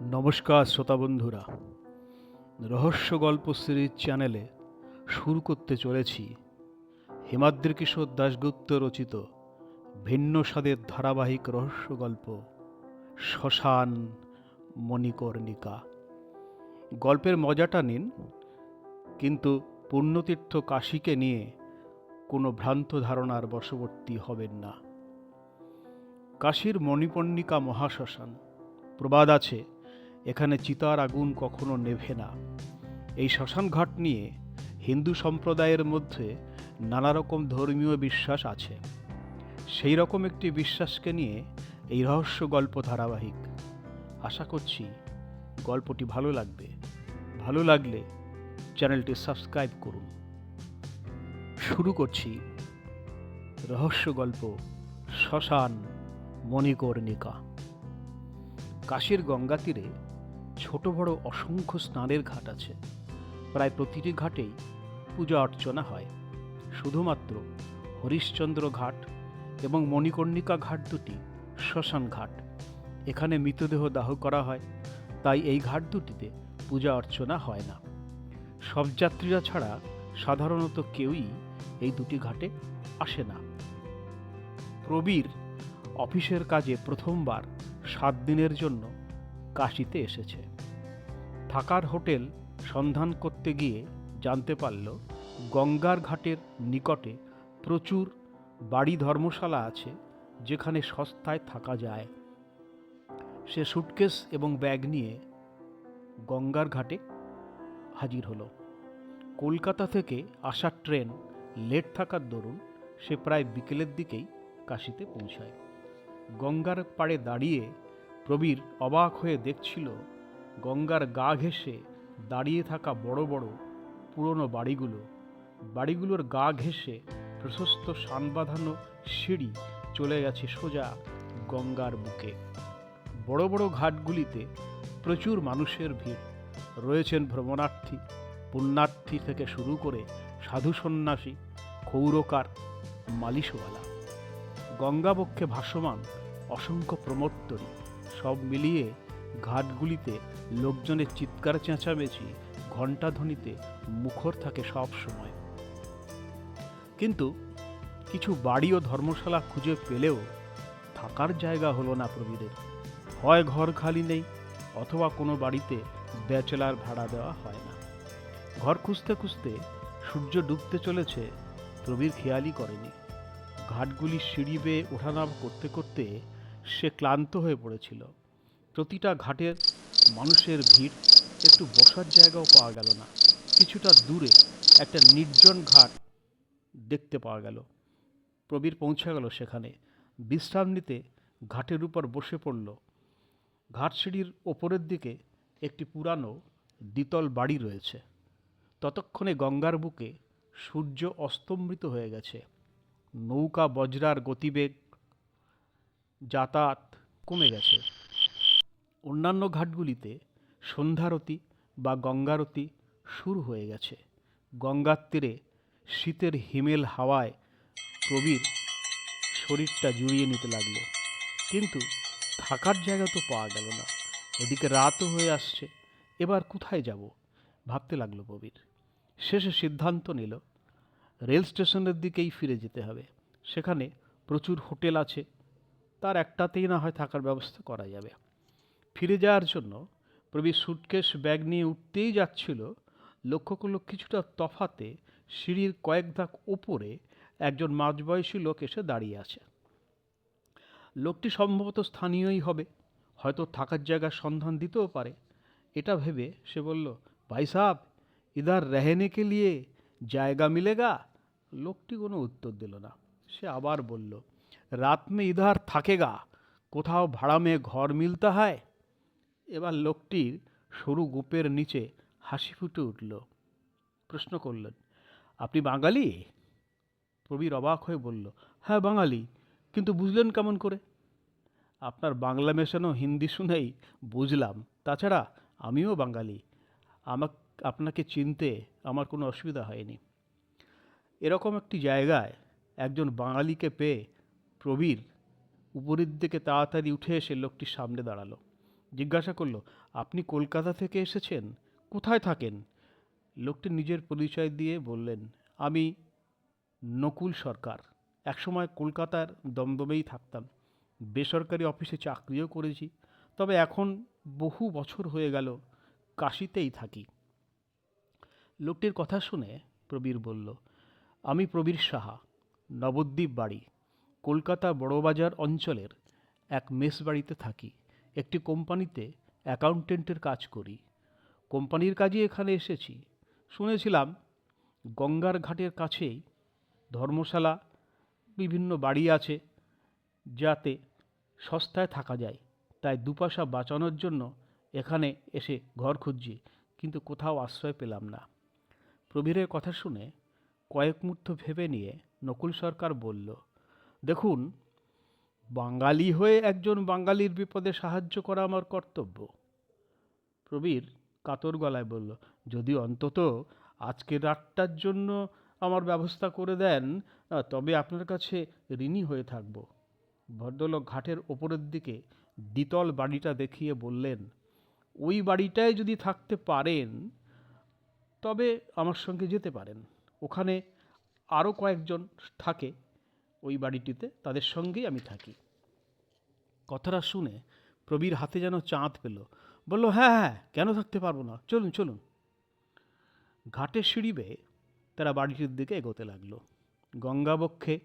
নমস্কার শ্রোতা বন্ধুরা। রহস্য গল্প সিরিজ চ্যানেলে শুরু করতে চলেছি হিমাদ্রি কিশোর দাশগুপ্ত রচিত ভিন্ন স্বাদের ধারাবাহিক রহস্য গল্প শ্মশান মণিকর্ণিকা। গল্পের মজাটা নিন, কিন্তু পুণ্যতীর্থ কাশীকে নিয়ে কোনো ভ্রান্ত ধারণার বশবর্তী হবেন না। কাশীর মণিকর্ণিকা মহাশ্মশান প্রবাদ আছে এখানে চিতার আগুন কখনো নেভে না। এই শ্মশানঘাট নিয়ে হিন্দু সম্প্রদায়ের মধ্যে নানা রকম ধর্মীয় বিশ্বাস আছে। সেই রকম একটি বিশ্বাসকে নিয়ে এই রহস্য গল্প ধারাবাহিক। আশা করছি গল্পটি ভালো লাগবে। ভালো লাগলে চ্যানেলটি সাবস্ক্রাইব করুন। শুরু করছি রহস্য গল্প শ্মশান মণিকর্ণিকা। কাশীর গঙ্গা তীরে ছোট বড় অসংখ্য স্নানের ঘাট আছে। প্রায় প্রতিটি ঘাটেই পূজা অর্চনা হয়। শুধুমাত্র হরিশ্চন্দ্র ঘাট এবং মণিকর্ণিকা ঘাট দুটি শ্মশান ঘাট। এখানে মৃতদেহ দাহ করা হয়, তাই এই ঘাট দুটিতে পূজা অর্চনা হয় না। সব যাত্রীরা ছাড়া সাধারণত কেউই এই দুটি ঘাটে আসে না। প্রবীর অফিসের কাজে প্রথমবার সাত দিনের জন্য কাশিতে এসেছে। থাকার হোটেল সন্ধান করতে গিয়ে জানতে পারল গঙ্গার ঘাটের নিকটে প্রচুর বাড়ি ধর্মশালা আছে যেখানে সস্তায় থাকা যায়। সে সুটকেস এবং ব্যাগ নিয়ে গঙ্গার ঘাটে হাজির হলো। কলকাতা থেকে আসার ট্রেন লেট থাকার দরুন সে প্রায় বিকেলের দিকেই কাশিতে পৌঁছায়। গঙ্গার পাড়ে দাঁড়িয়ে প্রবীর অবাক হয়ে দেখছিল গঙ্গার গা ঘেঁষে দাঁড়িয়ে থাকা বড় বড় পুরনো বাড়িগুলো। বাড়িগুলোর গা ঘেঁষে প্রশস্ত সান বাঁধানো সিঁড়ি চলে গেছে সোজা গঙ্গার বুকে। বড় বড় ঘাটগুলিতে প্রচুর মানুষের ভিড়। রয়েছেন ভ্রমণার্থী, পুণ্যার্থী থেকে শুরু করে সাধু সন্ন্যাসী, ক্ষৌরকার, মালিশওয়ালা। গঙ্গাবক্ষে ভাসমান অসংখ্য প্রমোত্তরী, সব মিলিয়ে ঘাটগুলিতে লোকজনের চিৎকার চেঁচামেচি ঘণ্টাধ্বনিতে মুখর থাকে সব সময়। কিন্তু কিছু বাড়ি ও ধর্মশালা খুঁজে পেলেও থাকার জায়গা হলো না প্রবীরের। হয় ঘর খালি নেই, অথবা কোনো বাড়িতে ব্যাচেলার ভাড়া দেওয়া হয় না। ঘর খুঁজতে খুঁজতে সূর্য ডুবতে চলেছে, প্রবীর খেয়ালই করেনি। ঘাটগুলি সিঁড়ি বেয়ে ওঠানাম করতে করতে সে ক্লান্ত হয়ে পড়েছিল। প্রতিটা ঘাটের মানুষের ভিড়, একটু বসার জায়গাও পাওয়া গেল না। কিছুটা দূরে একটা নির্জন ঘাট দেখতে পাওয়া গেল। প্রবীর পৌঁছে গেল সেখানে। বিশ্রাম নিতে ঘাটের উপর বসে পড়ল। ঘাট সিঁড়ির ওপরের দিকে একটি পুরানো দ্বিতল বাড়ি রয়েছে। ততক্ষণে গঙ্গার বুকে সূর্য অস্তমৃত হয়ে গেছে। নৌকা, বজ্রার গতিবেগ, যাতায়াত কমে গেছে। অন্যান্য ঘাটগুলিতে সন্ধ্যারতি বা গঙ্গারতি শুরু হয়ে গেছে। গঙ্গার তীরে শীতের হিমেল হাওয়ায় প্রবীর শরীরটা জুড়িয়ে নিতে লাগল। কিন্তু থাকার জায়গা তো পাওয়া গেল না। এদিকে রাতও হয়ে আসছে। এবার কোথায় যাব? ভাবতে লাগল প্রবীর। শেষে সিদ্ধান্ত নিল, রেল স্টেশনের দিকেই ফিরে যেতে হবে। সেখানে প্রচুর হোটেল আছে। তার একটাতেই না হয় থাকার ব্যবস্থা করা যাবে। ফিরে যাওয়ার জন্য প্রবীর সুটকেস ব্যাগ নিয়ে উঠতেই যাচ্ছিল। লক্ষ্য করল কিছুটা তফাতে সিঁড়ির কয়েক ধাক ওপরে একজন মাঝবয়সী লোক এসে দাঁড়িয়ে আছে। লোকটি সম্ভবত স্থানীয়ই হবে, হয়তো থাকার জায়গার সন্ধান দিতেও পারে। এটা ভেবে সে বলল, ভাই সাহেব, ইধার রহনে কে লিয়ে জায়গা মিলেগা? লোকটি কোনো উত্তর দিল না। সে আবার বলল, রাত মে ইধার থাকেগা, কোথাও ভাড়া মেয়ে ঘর মিলতা হয় এবার লোকটির সরু গোপের নিচে হাসি ফুটে উঠল। প্রশ্ন করলেন, আপনি বাঙালি? প্রবীর অবাক হয়ে বলল হ্যাঁ বাঙালি, কিন্তু বুঝলেন কেমন করে? আপনার বাংলা মেশানো হিন্দি শুনেই বুঝলাম। তাছাড়া আমিও বাঙালি। আমাক, আপনাকে চিনতে আমার কোনো অসুবিধা হয়নি। এরকম একটি জায়গায় একজন বাঙালিকে পেয়ে প্রবীর উপরের দিকে তাড়াতাড়ি উঠে এসে লোকটির সামনে দাঁড়াল। জিজ্ঞাসা করল, আপনি কলকাতা থেকে এসেছেন? কোথায় থাকেন? লোকটি নিজের পরিচয় দিয়ে বললেন, আমি নকুল সরকার। একসময় কলকাতার দমদমেই থাকতাম। বেসরকারি অফিসে চাকরিও করেছি। তবে এখন বহু বছর হয়ে গেল কাশিতেই থাকি। লোকটির কথা শুনে প্রবীর বলল, আমি প্রবীর সাহা, নবদ্বীপ বাড়ি। কলকাতা বড়বাজার অঞ্চলের এক মেস বাড়িতে থাকি। একটি কোম্পানিতে অ্যাকাউন্টেন্টের কাজ করি। কোম্পানির কাজে এখানে এসেছি। শুনেছিলাম গঙ্গার ঘাটের কাছেই ধর্মশালা, বিভিন্ন বাড়ি আছে যাতে সস্তায় থাকা যায়। তাই দুপাশা বাঁচানোর জন্য এখানে এসে ঘর খুঁজছি, কিন্তু কোথাও আশ্রয় পেলাম না। প্রবীরের কথা শুনে কয়েক মুহূর্ত ভেবে নিয়ে নকুল সরকার বলল, দেখুন বাঙালি হয়ে একজন বাঙালির বিপদে সাহায্য করা আমার কর্তব্য। প্রবীর কাতর গলায় বলল, যদি অন্তত আজকের রাতটার জন্য আমার ব্যবস্থা করে দেন তবে আপনার কাছে ঋণী হয়ে থাকব। ভদ্রলোক ঘাটের ওপরের দিকে দ্বিতল বাড়িটা দেখিয়ে বললেন, ওই বাড়িটায় যদি থাকতে পারেন, তবে আমার সঙ্গে যেতে পারেন। ওখানে আরও কয়েকজন থাকে ওই বাড়িটিতে তাদের সঙ্গেই আমি থাকি। কথাটা শুনে প্রবীর হাতে যেন চাঁদ পেল। বলল হ্যাঁ হ্যাঁ কেন থাকতে পারব না? চলুন চলুন। ঘাটের সিঁড়ি বেয়ে তারা বাড়িটির দিকে এগোতে লাগল। গঙ্গাবক্ষে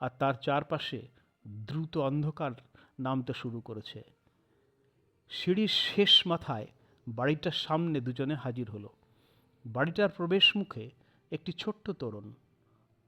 আর তার চারপাশে দ্রুত অন্ধকার নামতে শুরু করেছে। সিঁড়ির শেষ মাথায় বাড়িটার সামনে দুজনে হাজির হলো। বাড়িটার প্রবেশ মুখে একটি ছোট্ট তোরণ।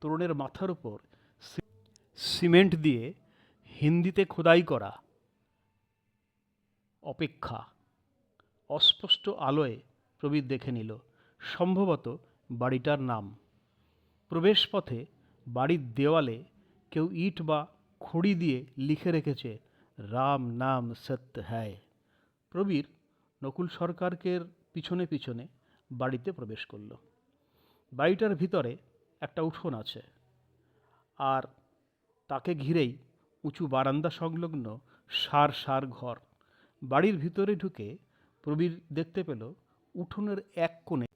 তোরণের মাথার উপর সিমেন্ট দিয়ে হিন্দিতে খোদাই করা। অপেক্ষা। অস্পষ্ট আলোয় প্রবীর দেখে নিল, সম্ভবত বাড়িটার নাম। প্রবেশপথে বাড়ির দেওয়ালে কেউ ইট বা খড়ি দিয়ে লিখে রেখেছে, রাম নাম সত্য হ্যায়। প্রবীর নকুল সরকারকে পিছনে পিছনে বাড়িতে প্রবেশ করল। বাড়িটার ভিতরে একটা উঠোন আছে। আর তাকে ঘিরেই উঁচু বারান্দা সংলগ্ন সার সার ঘর। বাড়ির ভিতরে ঢুকে প্রবীর দেখতে পেল উঠোনের এক কোণে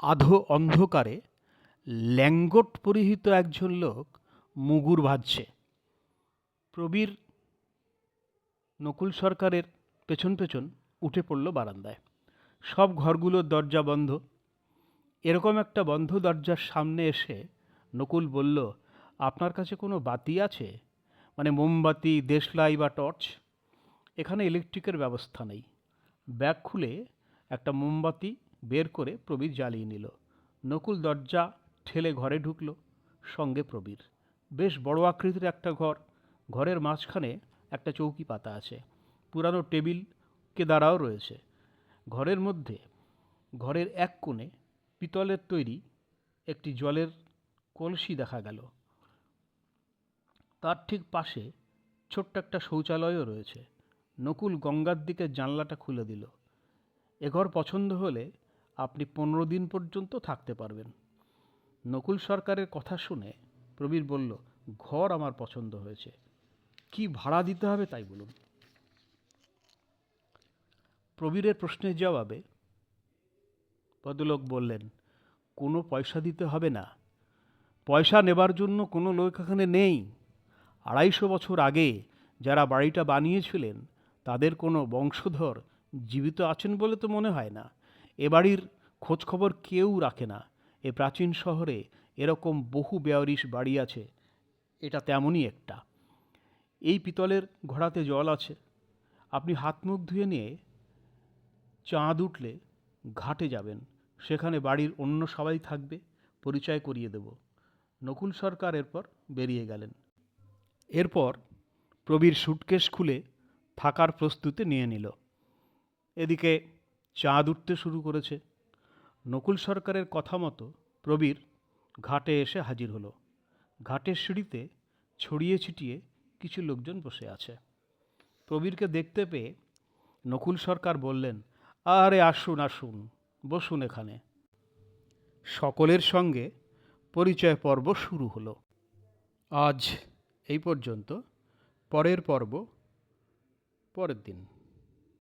আধো অন্ধকারে ল্যাঙ্গট পরিহিত একজন লোক মুগুর ভাজছে প্রবীর নকুল সরকারের পেছন পেছন উঠে পড়ল বারান্দায়। সব ঘরগুলোর দরজা বন্ধ। এরকম একটা বন্ধ দরজার সামনে এসে নকুল বলল আপনার কাছে কোনো বাতি আছে? মানে মোমবাতি, দেশলাই বা টর্চ? এখানে ইলেকট্রিকের ব্যবস্থা নেই। ব্যাগ খুলে একটা মোমবাতি বের করে প্রবীর জ্বালিয়ে নিল। নকুল দরজা ঠেলে ঘরে ঢুকলো। সঙ্গে প্রবীর। বেশ বড় আকৃতির একটা ঘর। ঘরের মাঝখানে একটা চৌকি পাতা আছে। পুরানো টেবিল কেদারাও রয়েছে। ঘরের মধ্যে, ঘরের এক কোণে পিতলের তৈরি একটি জলের কলসি দেখা গেল। তার ঠিক পাশে ছোট্ট একটা শৌচালয়ও রয়েছে। নকুল গঙ্গার দিকে জানলাটা খুলে দিল। এ ঘর পছন্দ হলে আপনি পনেরো দিন পর্যন্ত থাকতে পারবেন। নকুল সরকারের কথা শুনে প্রবীর বলল, ঘর আমার পছন্দ হয়েছে। কি ভাড়া দিতে হবে তাই বলুন? প্রবীরের প্রশ্নের জবাবে ভদ্রলোক বললেন, কোনো পয়সা দিতে হবে না। পয়সা নেবার জন্য কোনো লোক এখানে নেই। আড়াইশো বছর আগে যারা বাড়িটা বানিয়েছিলেন, তাদের কোনো বংশধর জীবিত আছেন বলে তো মনে হয় না। এ বাড়ির খোঁজখবর কেউ রাখে না। এ প্রাচীন শহরে এরকম বহু বেয়ারিশ বাড়ি আছে, এটা তেমনই একটা। এই পিতলের ঘোড়াতে জল আছে। আপনি হাত মুখ ধুয়ে নিয়ে চাঁদ উঠলে ঘাটে যাবেন। সেখানে বাড়ির অন্য সবাই থাকবে। পরিচয় করিয়ে দেব। নকুল সরকার এরপর বেরিয়ে গেলেন। এরপর প্রবীর সুটকেস খুলে থাকার প্রস্তুতি নিয়ে নিল। এদিকে চাঁদ উঠতে শুরু করেছে। নকুল সরকারের কথা মতো প্রবীর ঘাটে এসে হাজির হলো। ঘাটের সিঁড়িতে ছড়িয়ে ছিটিয়ে কিছু লোকজন বসে আছে। প্রবীরকে দেখতে পেয়ে নকুল সরকার বললেন, আরে আসুন আসুন, বসুন এখানে। সকলের সঙ্গে পরিচয় পর্ব শুরু হলো। আজ এই পর্যন্ত। পরের পর্ব পরের দিন।